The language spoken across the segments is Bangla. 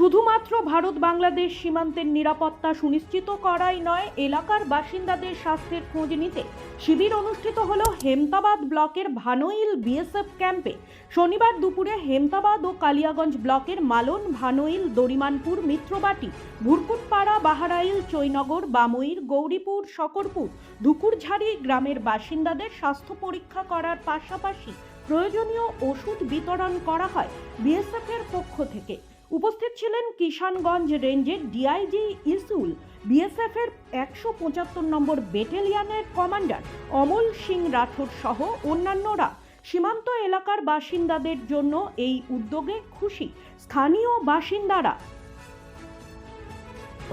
শুধুমাত্র ভারত বাংলাদেশ সীমান্তের নিরাপত্তা সুনিশ্চিত করাই নয়, এলাকার বাসিন্দাদের স্বাস্থ্যের খোঁজ নিতে। শিবির অনুষ্ঠিত হল হেমতাবাদ ব্লকের ভানোইল বিএসএফ ক্যাম্পে। শনিবার দুপুরে হেমতাবাদ ও কালিয়াগঞ্জ ব্লকের মালন, ভানোইল, দরিমানপুর, মিত্রবাটি, ভুরকুটপাড়া, বাহারাইল, চৈনগর, বামইর, গৌরীপুর শকরপুর ধুকুরঝাড়ি গ্রামের বাসিন্দাদের স্বাস্থ্য পরীক্ষা করার পাশাপাশি প্রয়োজনীয় ওষুধ বিতরণ করা হয় বিএসএফ এর পক্ষ থেকে। উপস্থিত ছিলেন কিষানগঞ্জ রেঞ্জের ডিআইজি ইসুল বিএসএফ এর একশো পঁচাত্তর নম্বর ব্যাটালিয়নের কমান্ডার অমল সিং রাঠোর সহ অন্যান্যরা। সীমান্ত এলাকার বাসিন্দাদের জন্য এই উদ্যোগে খুশি স্থানীয় বাসিন্দারা।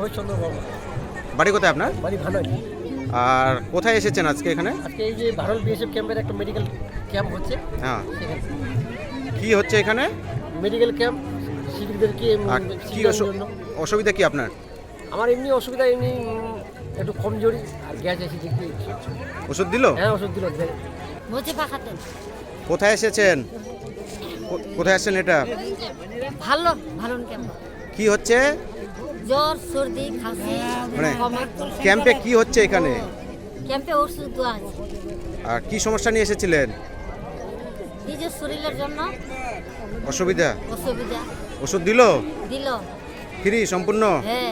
ওই চন্দ্রবাবু। বাড়ি কোথায় আপনার? বাড়ি ভালোই আর কোথায় এসেছেন আজকে এখানে? আজকে এই যে ভারত বিএসএফ ক্যাম্পের একটা মেডিকেল ক্যাম্প হচ্ছে। হ্যাঁ। কি হচ্ছে এখানে? মেডিকেল ক্যাম্প শিবিরদেরকে কি অসুবিধা কি আপনার? আমার এমনি অসুবিধা এমনি একটু কমজোরি আর গ্যাস আছে দেখি। ওষুধ দিল? হ্যাঁ ওষুধ দিল মুজি পাখাতে কোথায় এসেছেন? কোথায় আসছেন এটা? ভালো ভালো কেমন? কি হচ্ছে? জ্বর সর্দি খাসি মানে ক্যাম্পে কি হচ্ছে এখানে? ক্যাম্পে ওষুধ দেওয়া আছে আর কি সমস্যা নিয়ে এসেছিলেন? নিজের শরীরের জন্য অসুবিধা? অসুবিধা। ওষুধ দিল? দিল। ফ্রি সম্পূর্ণ? হ্যাঁ।